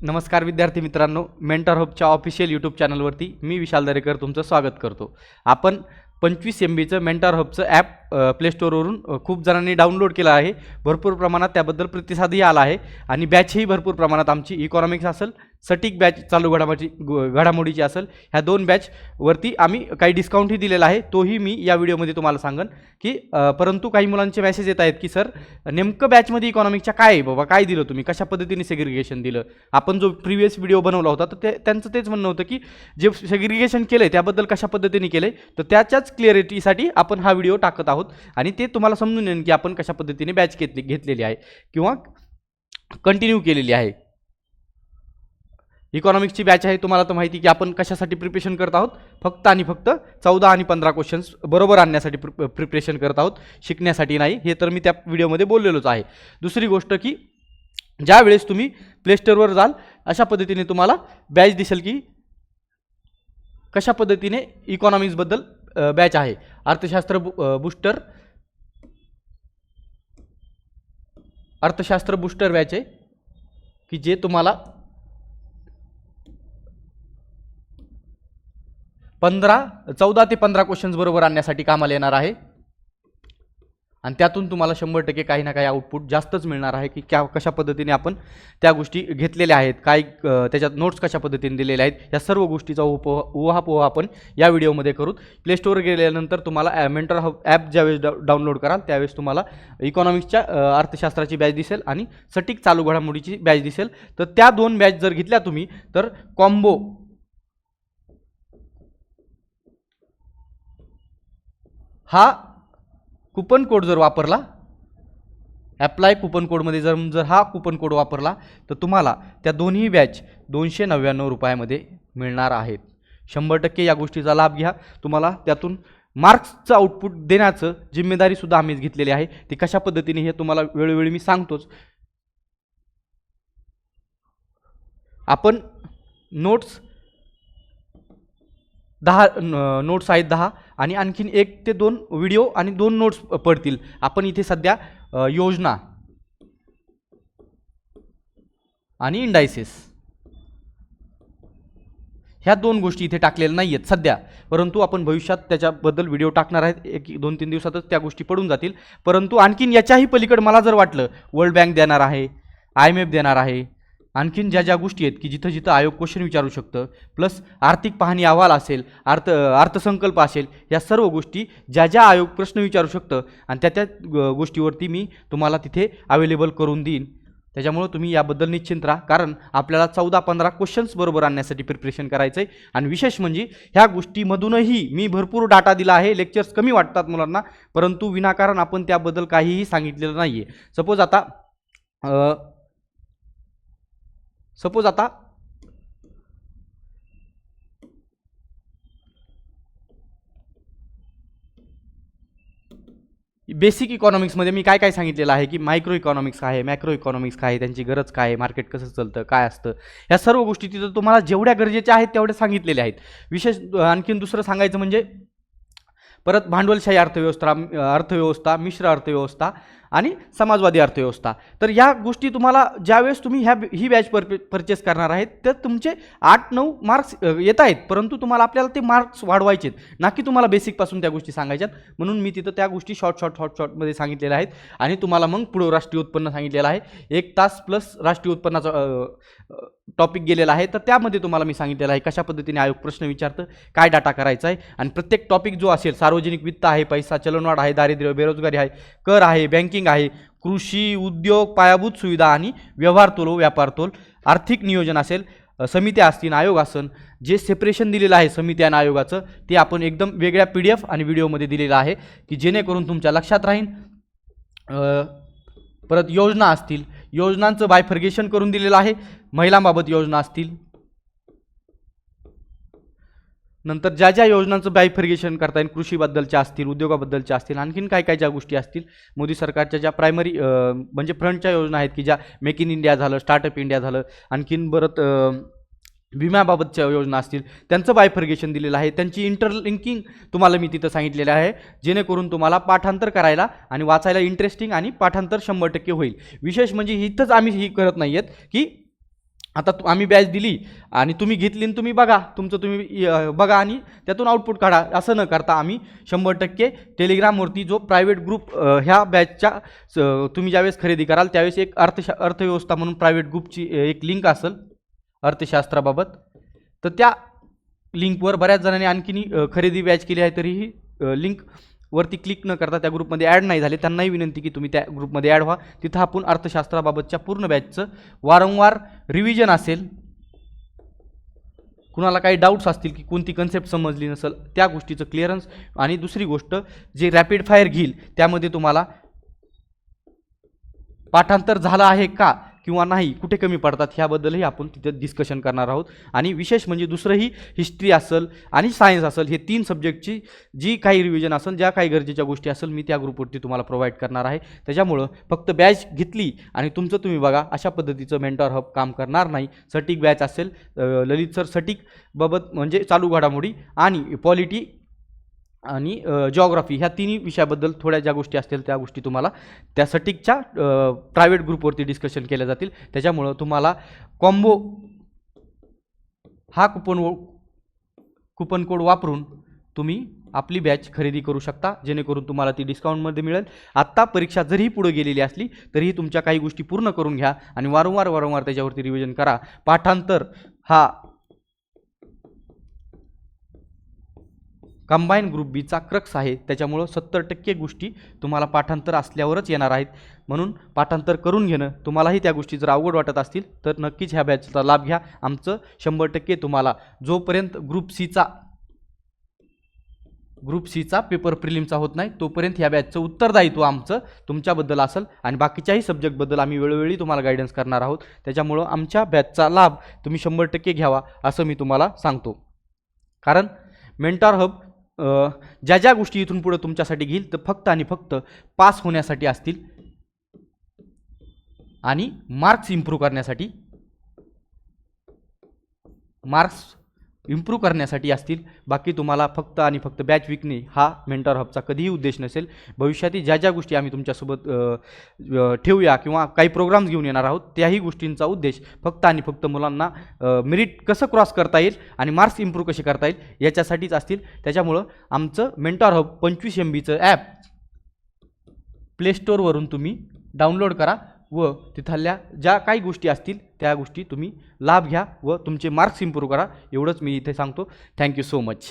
नमस्कार विद्यार्थी मित्रांनो मेंटर होपच्या ऑफिशियल यूट्यूब चॅनलवरती मी विशाल दरेकर तुमचं स्वागत करतो. आपण पंचवीस एम बीचं मेंटर हबचं ॲप प्लेस्टोरवरून खूप जणांनी डाउनलोड केलं आहे. भरपूर प्रमाणात त्याबद्दल प्रतिसादही आला आहे आणि बॅचही भरपूर प्रमाणात आमची इकॉनॉमिक्स असेल सटीक बॅच चालू घडामोडी घडामोडीची असेल ह्या दोन बॅचवरती आम्ही काही डिस्काउंटही दिलेला आहे. तोही मी या व्हिडिओमध्ये तुम्हाला सांगन की परंतु काही मुलांचे मेसेज येत आहेत की सर नेमकं बॅचमध्ये इकॉनॉमिकच्या काय आहे बाबा? काय दिलं तुम्ही? कशा पद्धतीने सेग्रिगेशन दिलं? आपण जो प्रिव्हियस व्हिडिओ बनवला होता तर ते त्यांचं तेच म्हणणं होतं की जे सेग्रिगेशन केलं आहे त्याबद्दल कशा पद्धतीने केलं आहे तर त्याच्याच क्लिअरिटीसाठी आपण हा व्हिडिओ टाकत आहोत. आणि ते तुम्हाला समजून येईल की आपण कशा पद्धतीने बॅच घेतली घेतलेली आहे किंवा कंटिन्यू केलेली आहे. इकॉनॉमिक्सची बॅच आहे तुम्हाला तर माहिती की आपण कशासाठी प्रिपरेशन करत आहोत? फक्त आणि फक्त चौदा आणि पंधरा क्वेश्चन्स बरोबर आणण्यासाठी प्रि प्रिपरेशन करत आहोत. शिकण्यासाठी नाही हे तर मी त्या व्हिडिओमध्ये बोललेलोच आहे. दुसरी गोष्ट की ज्या वेळेस तुम्ही प्लेस्टोरवर जाल अशा पद्धतीने तुम्हाला बॅच दिसेल की कशा पद्धतीने इकॉनॉमिक्सबद्दल बॅच आहे. अर्थशास्त्र बु बुस्टर अर्थशास्त्र बुस्टर बॅच आहे की जे तुम्हाला पंधरा चौदा ते पंधरा क्वेश्चन्स बरोबर आणण्यासाठी कामाला येणार आहे. आणि त्यातून तुम्हाला शंभर टक्के काही ना काही आउटपुट जास्तच मिळणार आहे की क्या कशा पद्धतीने आपण त्या गोष्टी घेतलेल्या आहेत काय त्याच्यात नोट्स कशा पद्धतीने दिलेल्या आहेत या सर्व गोष्टीचा उपोहा उहापोह आपण या व्हिडिओमध्ये करू. प्ले स्टोअर गेल्यानंतर तुम्हाला मेंटर हब ॲप ज्यावेळेस डा डाउनलोड कराल त्यावेळेस तुम्हाला इकॉनॉमिक्सच्या अर्थशास्त्राची बॅच दिसेल आणि सटीक चालू घडामोडीची बॅच दिसेल. तर त्या दोन बॅच जर घेतल्या तुम्ही तर कॉम्बो हा कुपन कोड जर वापरला ॲप्लाय कुपन कोडमध्ये जर जर हा कुपन कोड वापरला तर तुम्हाला त्या दोन्ही बॅच दोनशे नव्याण्णव रुपयामध्ये मिळणार आहेत. शंभर टक्के या गोष्टीचा लाभ घ्या. तुम्हाला त्यातून मार्क्सचं आउटपुट देण्याचं जिम्मेदारीसुद्धा आम्हीच घेतलेली आहे. ती कशा पद्धतीने हे तुम्हाला वेळोवेळी मी सांगतोच. आपण नोट्स दहा न- नोट्स आहेत दहा. आणि आणखीन एक ते दोन व्हिडिओ आणि दोन नोट्स पडतील. आपण इथे सध्या योजना आणि इंडायसेस ह्या दोन गोष्टी इथे टाकलेल्या नाही आहेत सध्या. परंतु आपण भविष्यात त्याच्याबद्दल व्हिडिओ टाकणार आहेत. एक दोन तीन दिवसातच त्या गोष्टी पडून जातील. परंतु आणखीन याच्याही पलीकडे मला जर वाटलं वर्ल्ड बँक देणार आहे आय एम एफ देणार आहे आणखीन ज्या ज्या गोष्टी आहेत की जिथं जिथं आयोग क्वेश्चन विचारू शकतं प्लस आर्थिक पाहणी अहवाल असेल अर्थ अर्थसंकल्प असेल या सर्व गोष्टी ज्या ज्या आयोग प्रश्न विचारू शकतं आणि त्या त्या गोष्टीवरती मी तुम्हाला तिथे अवेलेबल करून देईन. त्याच्यामुळं तुम्ही याबद्दल निश्चिंत राहा कारण आपल्याला चौदा पंधरा क्वेश्चन्स बरोबर आणण्यासाठी प्रिपरेशन करायचं आहे आणि विशेष म्हणजे ह्या गोष्टीमधूनही मी भरपूर डाटा दिला आहे लेक्चर्स कमी वाटतात मुलांना परंतु विनाकारण आपण त्याबद्दल काहीही सांगितलेलं नाही आहे सपोज आता सपोज आता बेसिक इकॉनॉमिक्समध्ये मी काय काय सांगितलेलं आहे की मायक्रो इकॉनॉमिक्स आहे मॅक्रो इकॉनॉमिक्स काय आहे त्यांची गरज काय आहे मार्केट कसं चालतं काय असतं या सर्व गोष्टी तिथं तुम्हाला जेवढ्या गरजेच्या आहेत तेवढ्या सांगितलेल्या आहेत. विशेष आणखीन दुसरं सांगायचं म्हणजे परत भांडवलशाही अर्थव्यवस्था अर्थव्यवस्था मिश्र अर्थव्यवस्था आणि समाजवादी अर्थव्यवस्था. तर या गोष्टी तुम्हाला ज्यावेळेस तुम्ही ह्या ही बॅच पर परचेस करणार आहेत तर तुमचे आठ नऊ मार्क्स येत आहेत परंतु तुम्हाला आपल्याला ते मार्क्स वाढवायचे आहेत. ना की तुम्हाला बेसिकपासून त्या गोष्टी सांगायच्यात. म्हणून मी तिथं त्या गोष्टी शॉर्ट शॉर्ट शॉर्ट शॉर्टमध्ये सांगितलेल्या आहेत. आणि तुम्हाला मग पुढं राष्ट्रीय उत्पन्न सांगितलेलं आहे. एक तास प्लस राष्ट्रीय उत्पन्नाचा टॉपिक गेलेला आहे. तर त्यामध्ये तुम्हाला मी सांगितलेलं आहे कशा पद्धतीने आयोग प्रश्न विचारतं काय डाटा करायचा आहे आणि प्रत्येक टॉपिक जो असेल सार्वजनिक वित्त आहे पैसा चलनवाढ आहे दारिद्र्य बेरोजगारी आहे कर आहे बँकिंग आहे कृषी उद्योग पायाभूत सुविधा आणि व्यवहार तोल व्यापार तोल आर्थिक नियोजन असेल समित्या असतील आयोग असन जे सेपरेशन दिलेलं आहे समिती आणि आयोगाचं ते आपण एकदम वेगळ्या पी डी एफ आणि व्हिडिओमध्ये दिलेलं आहे की जेणेकरून तुमच्या लक्षात राहीन परत योजना असतील योजनांचं बायफर्गेशन करून दिलेलं आहे. महिलांबाबत योजना असतील. नंतर ज्या ज्या योजनांचं बायफर्गेशन करता येईल कृषीबद्दलच्या असतील उद्योगाबद्दलच्या असतील आणखीन काय काय ज्या गोष्टी असतील मोदी सरकारच्या ज्या प्रायमरी म्हणजे फ्रंटच्या योजना आहेत की ज्या मेक इन इंडिया झालं स्टार्टअप इंडिया झालं आणखीन परत विम्याबाबतच्या योजना असतील त्यांचं बायफर्गेशन दिलेलं आहे त्यांची इंटरलिंकिंग तुम्हाला मी तिथं सांगितलेलं आहे जेणेकरून तुम्हाला पाठांतर करायला आणि वाचायला इंटरेस्टिंग आणि पाठांतर शंभर टक्के होईल. विशेष म्हणजे इथंच आम्ही ही करत नाही आहेत की आता तु- आम्ही बॅच दिली आणि तुम्ही घेतली आणि तुम्ही बघा तुमचं तुम्ही बघा आणि त्यातून आउटपुट काढा असं न करता आम्ही शंभर टक्के टेलिग्रामवरती जो प्रायव्हेट ग्रुप ह्या बॅचच्या स- तुम्ही ज्यावेळेस खरेदी कराल त्यावेळेस एक अर्थशा अर्थव्यवस्था म्हणून प्रायव्हेट ग्रुपची एक लिंक असेल. अर्थशास्त्राबाबत. तर त्या लिंकवर बऱ्याच जणांनी आणखीन खरेदी बॅच केली आहे तरीही लिंक वरती क्लिक न करता त्या ग्रुपमध्ये ॲड नाही झाले. त्यांनाही विनंती की तुम्ही त्या ग्रुपमध्ये ॲड व्हा. तिथं आपण अर्थशास्त्राबाबतच्या पूर्ण बॅचचं वारंवार रिव्हिजन असेल. कुणाला काही डाऊट्स असतील की कोणती कन्सेप्ट समजली नसेल त्या गोष्टीचं क्लिअरन्स. आणि दुसरी गोष्ट जे रॅपिड फायर घेईल त्यामध्ये तुम्हाला पाठांतर झालं आहे का? किंवा नाही कुठे कमी पडतात ह्याबद्दलही आपण तिथं डिस्कशन करणार आहोत. आणि विशेष म्हणजे दुसरंही हिस्ट्री असेल आणि सायन्स असेल हे तीन सब्जेक्टची जी काही रिव्हिजन असेल ज्या काही गरजेच्या गोष्टी असेल मी त्या ग्रुपवरती तुम्हाला प्रोव्हाइड करणार आहे. त्याच्यामुळं फक्त बॅच घेतली आणि तुमचं तुम्ही बघा अशा पद्धतीचं मेंटॉर हब काम करणार नाही. सटीक बॅच असेल ललित सर सटीक बाबत म्हणजे चालू घडामोडी आणि पॉलिटी आणि जॉग्राफी ह्या तिन्ही विषयाबद्दल थोड्या ज्या गोष्टी असतील त्या गोष्टी तुम्हाला त्या सटीकच्या प्रायव्हेट ग्रुपवरती डिस्कशन केल्या जातील. त्याच्यामुळं तुम्हाला कॉम्बो हा कुपन कुपन कोड वापरून तुम्ही आपली बॅच खरेदी करू शकता जेणेकरून तुम्हाला ती डिस्काउंटमध्ये मिळेल. आत्ता परीक्षा जरीही पुढे गेलेली असली तरीही तुमच्या काही गोष्टी पूर्ण करून घ्या आणि वारंवार वारंवार त्याच्यावरती रिव्हिजन करा. पाठांतर हा कंबाईन ग्रुप बीचा क्रक्स आहे त्याच्यामुळं सत्तर टक्के गोष्टी तुम्हाला पाठांतर असल्यावरच येणार आहेत. म्हणून पाठांतर करून घेणं तुम्हालाही त्या गोष्टी जर अवघड वाटत असतील तर नक्कीच ह्या बॅचचा लाभ घ्या. आमचं शंभर टक्के तुम्हाला जोपर्यंत ग्रुप सीचा ग्रुप सीचा पेपर प्रिलिमचा होत नाही तोपर्यंत ह्या बॅचचं उत्तरदायित्व आमचं तुमच्याबद्दल असेल आणि बाकीच्याही सब्जेक्टबद्दल आम्ही वेळोवेळी तुम्हाला गायडन्स करणार आहोत. त्याच्यामुळं आमच्या बॅचचा लाभ तुम्ही शंभर टक्के घ्यावा असं मी तुम्हाला सांगतो. कारण मेंटॉर हब ज्या ज्या गोष्टी इथून पुढे तुमच्यासाठी घेईल तर फक्त आणि फक्त पास होण्यासाठी असतील. आणि मार्क्स इम्प्रूव्ह करण्यासाठी. मार्क्स इम्प्रूव्ह करण्यासाठी असतील. बाकी तुम्हाला फक्त आणि फक्त बॅच विकणे हा मेंटॉर हबचा कधीही उद्देश नसेल. भविष्यातील ज्या ज्या गोष्टी आम्ही तुमच्यासोबत ठेवूया किंवा काही प्रोग्राम्स घेऊन येणार आहोत त्याही गोष्टींचा उद्देश फक्त आणि फक्त मुलांना मेरिट कसं क्रॉस करता येईल आणि मार्क्स इम्प्रूव्ह कसे करता येईल याच्यासाठीच असतील. त्याच्यामुळं आमचं मेंटॉर हब पंचवीस एम बीचं ॲप प्ले स्टोअरवरून तुम्ही डाउनलोड करा. व तिथल्या ज्या काही गोष्टी असतील त्या गोष्टी तुम्ही लाभ घ्या व तुमचे मार्क्स इम्प्रूव्ह करा. एवढंच मी इथे सांगतो. Thank you so much